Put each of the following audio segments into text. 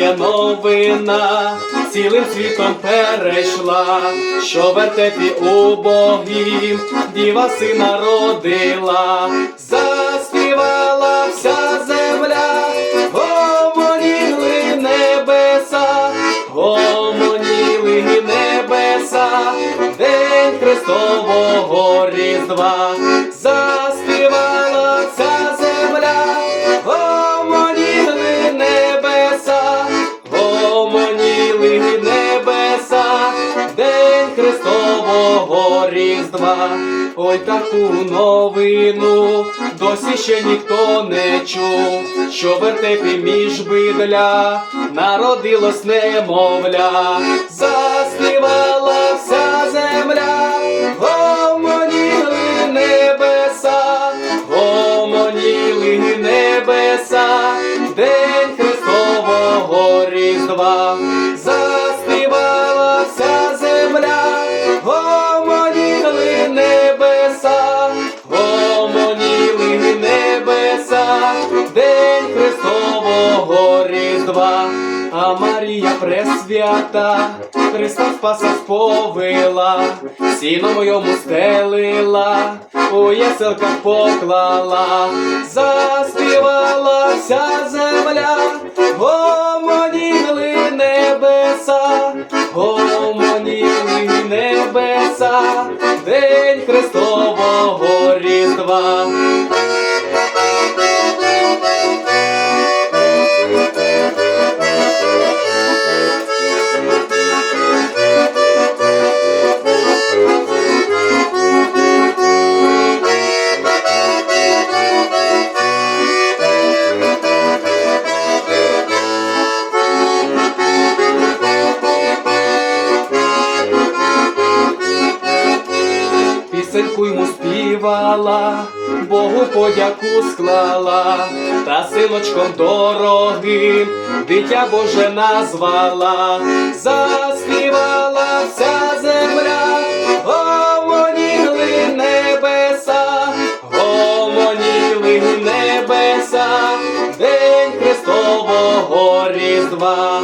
є новина, цілим світом перейшла, що вертепі убогім діва сина родила, заспівала вся земля, гомоніли небеса, гомоніли небеса, день Христового Різдва, Христового Різдва. Ой таку новину досі ще ніхто не чув, що вертепі між бидля народилось немовля, заспівала вся земля, гомоніли небеса, гомоніли небеса, день Христового Різдва, Різдва. А Марія пресвята, Христа Спаса сповила, сіном йому стелила, у яселках поклала, заспівала вся земля, гомоніли небеса, гомоніли небеса, день Христового Різдва. Пісеньку йому співала, Богу подяку склала, та синочком дорогим дитя Боже назвала, заспівала вся земля, гомоніли небеса, гомоніли небеса, день Христового Різдва,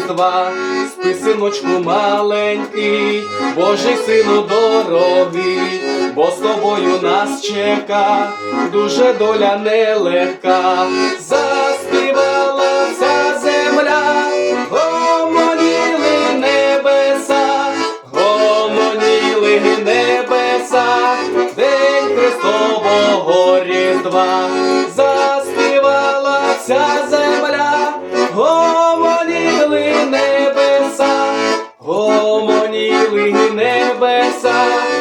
Різдва, спи, синочку маленький, Божий сину дорогий, бо з тобою нас чека, дуже доля нелегка, заспівала вся земля, гомоніли небеса, гомоніли небеса, день Христового Різдва, небеса, небеса,